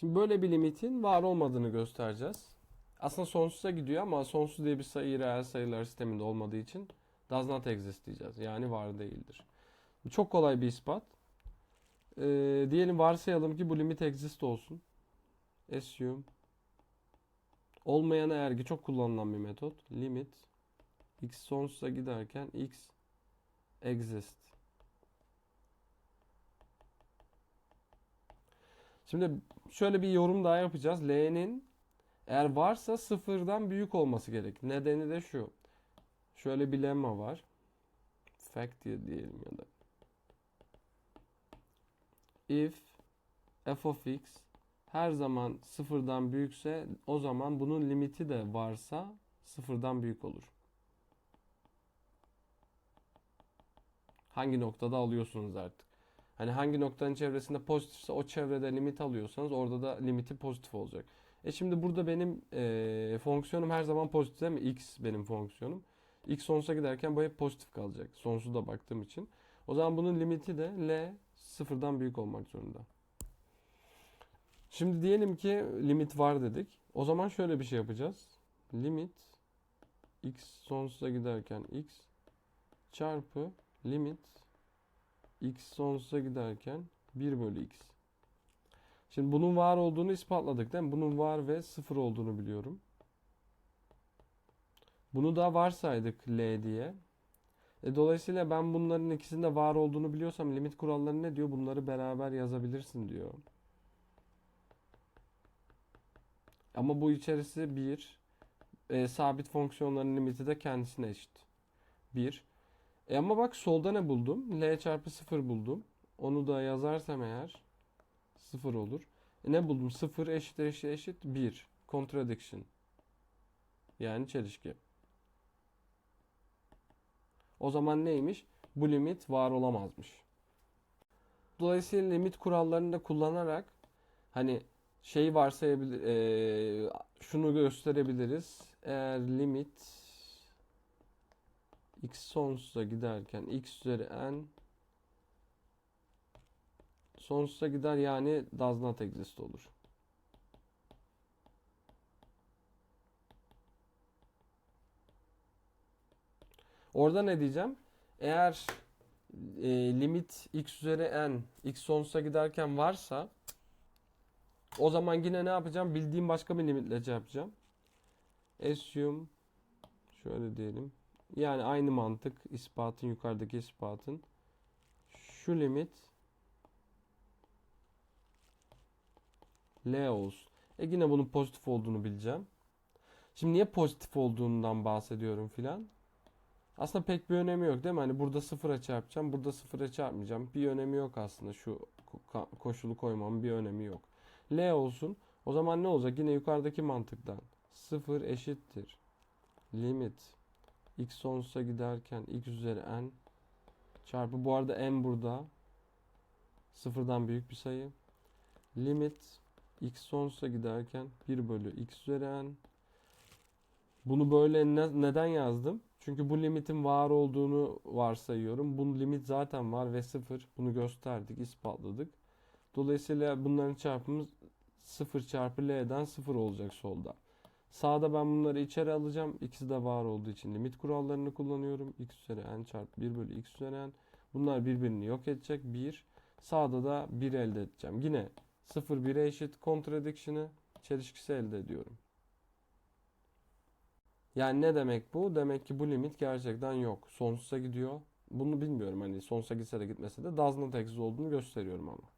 Şimdi böyle bir limitin var olmadığını göstereceğiz. Aslında sonsuza gidiyor ama sonsuz diye bir sayı reel sayılar sisteminde olmadığı için does not exist diyeceğiz. Yani var değildir. Çok kolay bir ispat. Ee, diyelim varsayalım ki bu limit exist olsun. Assume olmayan eğer ki çok kullanılan bir metot. Limit x sonsuza giderken x exist. Şimdi şöyle bir yorum daha yapacağız. L'nin eğer varsa sıfırdan büyük olması gerek. Nedeni de şu. Şöyle bir lemma var. Fact diye diyelim ya da. If f of x her zaman sıfırdan büyükse o zaman bunun limiti de varsa sıfırdan büyük olur. Hangi noktada alıyorsunuz artık. Hani hangi noktanın çevresinde pozitifse o çevrede limit alıyorsanız orada da limiti pozitif olacak. E şimdi burada benim e, fonksiyonum her zaman pozitif değil mi? X benim fonksiyonum. X sonsuza giderken bu hep pozitif kalacak. Sonsuza baktığım için. O zaman bunun limiti de L sıfırdan büyük olmak zorunda. Şimdi diyelim ki limit var dedik. O zaman şöyle bir şey yapacağız. Limit x sonsuza giderken x çarpı limit x sonsuza giderken 1 bölü x. Şimdi bunun var olduğunu ispatladık değil mi? Bunun var ve sıfır olduğunu biliyorum. Bunu da varsaydık L diye. E, dolayısıyla ben bunların ikisinde var olduğunu biliyorsam limit kuralları ne diyor? Bunları beraber yazabilirsin diyor. Ama bu içerisi 1. E, sabit fonksiyonların limiti de kendisine eşit. 1. E ama bak solda ne buldum? L çarpı 0 buldum. Onu da yazarsam eğer 0 olur. E ne buldum? 0 eşittir eşit eşit 1. Contradiction. Yani çelişki. O zaman neymiş? Bu limit var olamazmış. Dolayısıyla limit kurallarını da kullanarak hani şey varsayabilir eee, şunu gösterebiliriz. Eğer limit x sonsuza giderken x üzeri n sonsuza gider yani does not exist olur. Orada ne diyeceğim? Eğer e, limit x üzeri n x sonsuza giderken varsa o zaman yine ne yapacağım? Bildiğim başka bir limitle şey yapacağım. Assume şöyle diyelim. Yani aynı mantık ispatın yukarıdaki ispatın. Şu limit L olsun. E yine bunun pozitif olduğunu bileceğim. Şimdi niye pozitif olduğundan bahsediyorum filan. Aslında pek bir önemi yok değil mi? Hani burada sıfıra çarpacağım, burada sıfıra çarpmayacağım. Bir önemi yok aslında şu ko- koşulu koymamın bir önemi yok. L olsun. O zaman ne olacak? Yine yukarıdaki mantıktan. Sıfır eşittir. Limit. X sonsuza giderken x üzeri n çarpı bu arada n burada sıfırdan büyük bir sayı. Limit x sonsuza giderken 1 bölü x üzeri n. Bunu böyle ne- neden yazdım? Çünkü bu limitin var olduğunu varsayıyorum. Bu limit zaten var ve sıfır. Bunu gösterdik, ispatladık. Dolayısıyla bunların çarpımı 0 çarpı l'den 0 olacak solda. Sağda ben bunları içeri alacağım. İkisi de var olduğu için limit kurallarını kullanıyorum. x üzeri n çarpı 1 bölü x üzeri n. Bunlar birbirini yok edecek. 1. Sağda da 1 elde edeceğim. Yine 0 1'e eşit contradiction'ı çelişkisi elde ediyorum. Yani ne demek bu? Demek ki bu limit gerçekten yok. Sonsuza gidiyor. Bunu bilmiyorum hani sonsuza gitse de gitmese de does not exist olduğunu gösteriyorum ama.